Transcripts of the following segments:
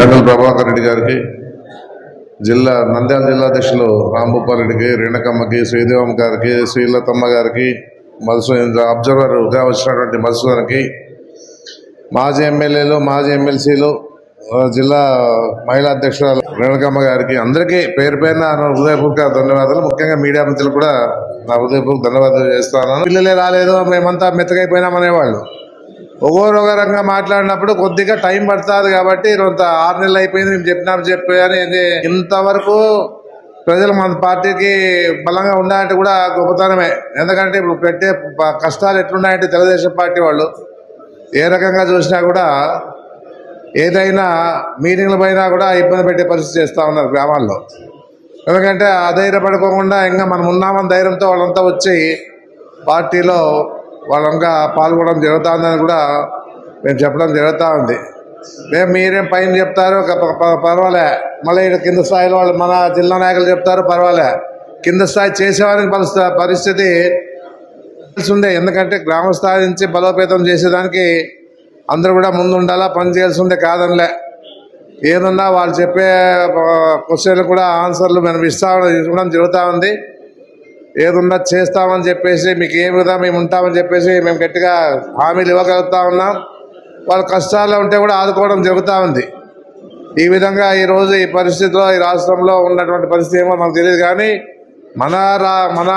కర్నూలు ప్రభాకర్ రెడ్డి గారికి జిల్లా నంద్యాల జిల్లా అధ్యక్షులు రాంభూపాల్ రెడ్డికి రేణకమ్మకి శ్రీదేవమ్మ గారికి శ్రీలతమ్మ గారికి మధుసూదన్ అబ్జర్వర్గా వచ్చినటువంటి మధుసూదన్కి మాజీ ఎమ్మెల్యేలు మాజీ ఎమ్మెల్సీలు జిల్లా మహిళా అధ్యక్షురాలు రేణుకమ్మ గారికి అందరికీ పేరు పేరున హృదయపూర్వక ధన్యవాదాలు. ముఖ్యంగా మీడియా మిత్రులు కూడా నా హృదయపూర్వక ధన్యవాదాలు చేస్తాను పిల్లలే రాలేదు మేమంతా మెత్తగైపోయినామనేవాళ్ళు. ఒక్కొరు రకంగా మాట్లాడినప్పుడు కొద్దిగా టైం పడుతుంది కాబట్టి కొంత ఆరు నెలలు అయిపోయింది మేము చెప్పినాము చెప్పాను ఇంతవరకు ప్రజలు మన పార్టీకి బలంగా ఉండాలంటే కూడా గొప్పతనమే. ఎందుకంటే ఇప్పుడు పెట్టే కష్టాలు ఎట్లున్నాయంటే తెలుగుదేశం పార్టీ వాళ్ళు ఏ రకంగా చూసినా కూడా ఏదైనా మీటింగ్ల పైన కూడా ఇబ్బంది పెట్టే పరిస్థితి చేస్తూ ఉన్నారు గ్రామాల్లో. ఎందుకంటే అధైర్యపడుకోకుండా ఇంకా మనం ఉన్నామని ధైర్యంతో వాళ్ళంతా వచ్చి పార్టీలో వాళ్ళంగా పాల్గొనడం జరుగుతుందని కూడా మేము చెప్పడం జరుగుతూ ఉంది. మేము మీరేం పైన చెప్తారు ఒక పర్వాలే. మళ్ళీ ఇక్కడ కింద స్థాయిలో వాళ్ళు మన జిల్లా నాయకులు చెప్తారు పర్వాలే. కింద స్థాయి చేసేవారికి పరిస్థితి పరిస్థితి తెలిసి ఉండే ఎందుకంటే గ్రామ స్థాయి నుంచి బలోపేతం చేసేదానికి అందరూ కూడా ముందు ఉండాలా పని చేయాల్సి ఉండే కాదనిలే. ఏదన్నా వాళ్ళు చెప్పే క్వశ్చన్లు కూడా ఆన్సర్లు మనం ఇస్తా ఇవ్వడం జరుగుతూ ఉంది. ఏదున్నా చేస్తామని చెప్పేసి మీకు ఏ విధంగా మేము ఉంటామని చెప్పేసి మేము గట్టిగా హామీలు ఇవ్వగలుగుతా ఉన్నాం. వాళ్ళ కష్టాల్లో ఉంటే కూడా ఆదుకోవడం జరుగుతూ ఉంది. ఈ విధంగా ఈరోజు ఈ పరిస్థితిలో ఈ రాష్ట్రంలో ఉన్నటువంటి పరిస్థితి ఏమో మనకు తెలియదు కానీ మన రా మన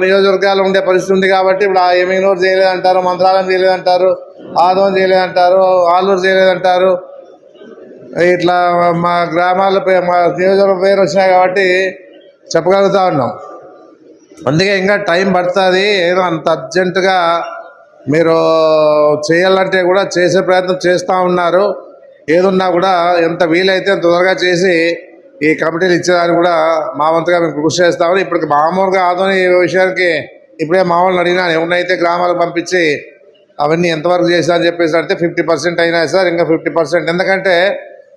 నియోజకవర్గాలు ఉండే పరిస్థితి ఉంది కాబట్టి ఇప్పుడు ఆ ఎమినూరు చేయలేదంటారు మంత్రాలయం చేయలేదంటారు ఆదోన్ చేయలేదంటారు ఆలూరు చేయలేదంటారు. ఇట్లా మా గ్రామాల పే- మా నియోజకవర్గం పేరు వచ్చినాయి కాబట్టి చెప్పగలుగుతా ఉన్నాం. అందుకే ఇంకా టైం పడుతుంది. ఏదో అంత అర్జెంటుగా మీరు చేయాలంటే కూడా చేసే ప్రయత్నం చేస్తూ ఉన్నారు. ఏదున్నా కూడా ఎంత వీలైతే అంత తొందరగా చేసి ఈ కమిటీలు ఇచ్చేదానికి కూడా మా వంతుగా మేము కృషి చేస్తామని ఇప్పుడు మామూలుగా ఆదోని ఈ విషయానికి ఇప్పుడే మామూలు అడిగినాను ఎవరినైతే గ్రామాలకు పంపించి అవన్నీ ఎంతవరకు చేశా అని చెప్పేసి అంటే ఫిఫ్టీ పర్సెంట్ అయినాయి సార్ ఇంకా ఫిఫ్టీ పర్సెంట్. ఎందుకంటే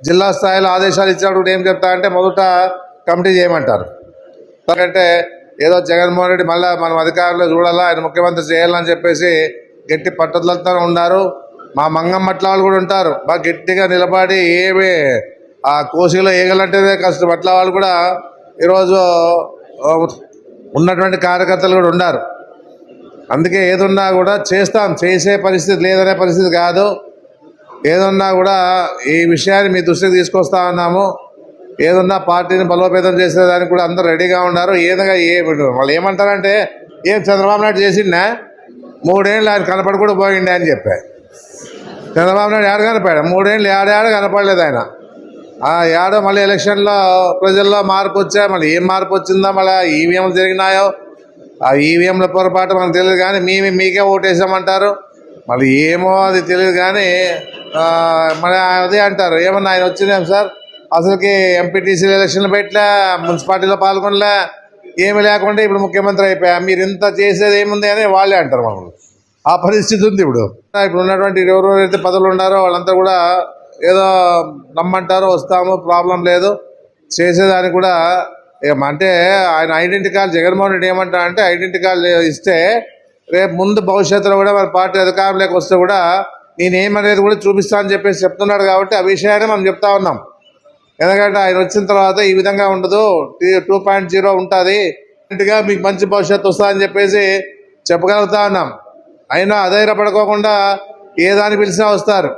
జిల్లా స్థాయిలో ఆదేశాలు ఇచ్చినప్పుడు ఏం చెప్తా అంటే మొదట కమిటీ చేయమంటారు. ఎందుకంటే ఏదో జగన్మోహన్ రెడ్డి మళ్ళీ మనం అధికారంలో చూడాలా ఆయన ముఖ్యమంత్రి చేయాలని చెప్పేసి గట్టి పట్టుదలతో ఉన్నారు. మా మంగమ్మట్ల వాళ్ళు కూడా ఉంటారు. బాగా గట్టిగా నిలబడి ఏమి ఆ కోసిలో ఏగలంటేనే కష్టం అట్లా వాళ్ళు కూడా ఈరోజు ఉన్నటువంటి కార్యకర్తలు కూడా ఉన్నారు. అందుకే ఏదున్నా కూడా చేస్తాం. చేసే పరిస్థితి లేదనే పరిస్థితి కాదు. ఏదున్నా కూడా ఈ విషయాన్ని మీ దృష్టికి తీసుకొస్తా ఉన్నాము. ఏదన్నా పార్టీని బలోపేతం చేసేదానికి కూడా అందరు రెడీగా ఉన్నారు. ఏదైనా ఏ వాళ్ళు ఏమంటారంటే ఏం చంద్రబాబు నాయుడు చేసిండా? మూడేళ్ళు ఆయన కనపడి కూడా పోయిండే? అని చెప్పా. చంద్రబాబు నాయుడు ఏడు కనపడా మూడేళ్ళు ఏడాడు కనపడలేదు ఆయన. ఆ ఏడో మళ్ళీ ఎలక్షన్లో ప్రజల్లో మార్పు వచ్చా? మళ్ళీ ఏం మార్పు వచ్చిందో మళ్ళీ ఈవీఎంలు జరిగినాయో? ఆ ఈవీఎంల పొరపాటు మనకు తెలియదు కానీ మేము మీకే ఓటేసామంటారు. మళ్ళీ ఏమో అది తెలియదు కానీ మరి మళ్ళీ అదే అంటారు. ఏమన్నా ఆయన వచ్చినాం సార్? అసలుకి ఎంపీటీసీ ఎలక్షన్లు పెట్టలే మున్సిపాలిటీలో పాల్గొనలే ఏమి లేకుండా ఇప్పుడు ముఖ్యమంత్రి అయిపోయా. మీరు ఇంత చేసేది ఏముంది అని వాళ్ళే అంటారు మామూలు. ఆ పరిస్థితి ఉంది ఇప్పుడు. ఇప్పుడు ఉన్నటువంటి ఎవరెవరైతే పదవులు ఉన్నారో వాళ్ళంతా కూడా ఏదో నమ్మంటారు వస్తాము ప్రాబ్లం లేదు. చేసేదానికి కూడా అంటే ఆయన ఐడెంటిటీ కార్డు జగన్మోహన్ రెడ్డి ఏమంటారు అంటే ఐడెంటిటీ కార్డు ఇస్తే రేపు ముందు భవిష్యత్తులో కూడా మన పార్టీ అధికారంలోకి వస్తే కూడా నేనేమనేది కూడా చూపిస్తా అని చెప్పేసి చెప్తున్నాడు కాబట్టి ఆ విషయాన్ని మనం చెప్తా ఉన్నాం. ఎందుకంటే ఆయన వచ్చిన తర్వాత ఈ విధంగా ఉండదు. టూ పాయింట్ జీరో ఉంటుంది. గా మీకు మంచి భవిష్యత్తు వస్తుందని చెప్పేసి చెప్పగలుగుతా ఉన్నాం. అయినా అధైర్యపడుకోకుండా ఏ దాన్ని పిలిచినా వస్తారు.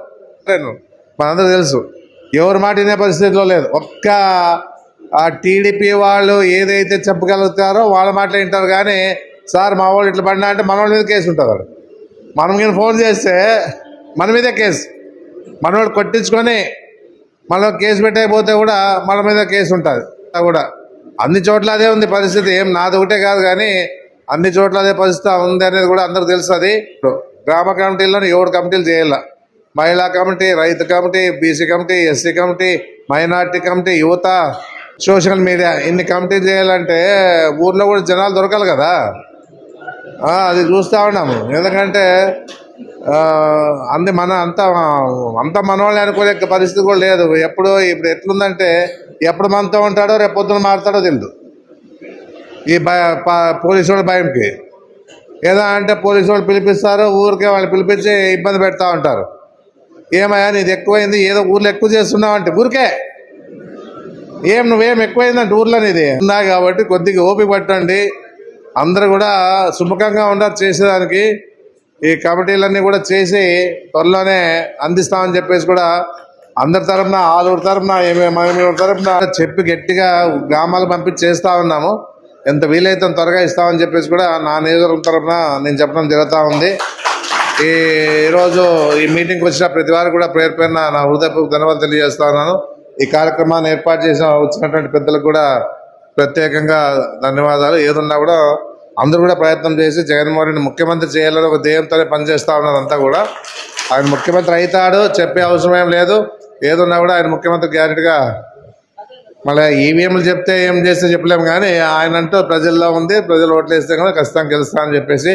మనందరూ తెలుసు ఎవరి మాట వినే పరిస్థితిలో లేదు. ఒక్క ఆ టీడీపీ వాళ్ళు ఏదైతే చెప్పగలుగుతారో వాళ్ళ మాటలు వింటారు. కానీ సార్ మా వాళ్ళు ఇట్లా పడినా అంటే మన వాళ్ళ మీద కేసు ఉంటుంది మనం కానీ ఫోన్ చేస్తే మన మీదే కేసు. మనవాడు కొట్టించుకొని మళ్ళీ కేసు పెట్టకపోతే కూడా మన మీద కేసు ఉంటుంది. కూడా. అన్ని చోట్ల అదే ఉంది పరిస్థితి. ఏం నాది ఒకటే కాదు కానీ అన్ని చోట్ల అదే పరిస్థితి ఉంది అనేది కూడా అందరికి తెలుస్తుంది. గ్రామ కమిటీల్లో ఏడు కమిటీలు చేయాల? మహిళా కమిటీ రైతు committee BC committee SC committee minority committee యువత సోషల్ మీడియా ఇన్ని కమిటీలు చేయాలంటే ఊర్లో కూడా జనాలు దొరకాలి కదా. అది చూస్తూ ఉన్నాము. ఎందుకంటే అంది మన అంత అంత మనోళ్ళని అనుకునే పరిస్థితి కూడా లేదు. ఎప్పుడు ఇప్పుడు ఎట్లుందంటే ఎప్పుడు మనతో ఉంటాడో రేపు పొద్దున మారుతాడో తెలియదు ఈ భయ పోలీసు వాళ్ళ భయంకి. ఏదో అంటే పోలీసు వాళ్ళు పిలిపిస్తారు ఊరికే వాళ్ళు పిలిపించి ఇబ్బంది పెడతా ఉంటారు. ఏమయ్యా నీది ఎక్కువైంది ఏదో ఊర్లో ఎక్కువ చేస్తున్నావు అంటే ఊరికే. ఏం నువ్వేం ఎక్కువైందంటే ఊర్లో నీది. ఉన్నా కాబట్టి కొద్దిగా ఓపిక పట్టండి. అందరూ కూడా సుముఖంగా ఉండాలి చేసేదానికి. ఈ కమిటీలన్నీ కూడా చేసి త్వరలోనే అందిస్తామని చెప్పేసి కూడా అందరి తరపున ఆరుగురు తరపున ఏమేమి తరపున చెప్పి గట్టిగా గ్రామాలు పంపించి చేస్తా ఉన్నాము. ఎంత వీలైతే త్వరగా ఇస్తామని చెప్పేసి కూడా నా నియోజకవర్గం తరపున నేను చెప్పడం జరుగుతూ ఉంది. ఈ ఈరోజు ఈ మీటింగ్కి వచ్చిన ప్రతి వారు కూడా పేరు పైన నా హృదయపూర్వక ధన్యవాదాలు తెలియజేస్తా ఉన్నాను. ఈ కార్యక్రమాన్ని ఏర్పాటు చేసిన వచ్చినటువంటి పెద్దలకు కూడా ప్రత్యేకంగా ధన్యవాదాలు. ఏదున్నా కూడా అందరూ కూడా ప్రయత్నం చేసి జగన్మోహన్ రెడ్డి ముఖ్యమంత్రి చేయాలని ఒక ధ్యేయంతోనే పనిచేస్తా ఉన్నారు అంతా కూడా. ఆయన ముఖ్యమంత్రి అవుతాడు చెప్పే అవసరం ఏం లేదు. ఏదున్నా కూడా ఆయన ముఖ్యమంత్రి గ్యారెంటీగా మళ్ళీ ఈవీఎంలు చెప్తే ఏం చేస్తే చెప్పలేము కానీ ఆయన అంటూ ప్రజల్లో ఉంది ప్రజలు ఓట్లు వేస్తే కూడా ఖచ్చితంగా గెలుస్తా అని చెప్పేసి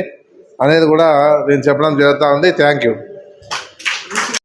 అనేది కూడా నేను చెప్పడం జరుగుతూ ఉంది. Thank you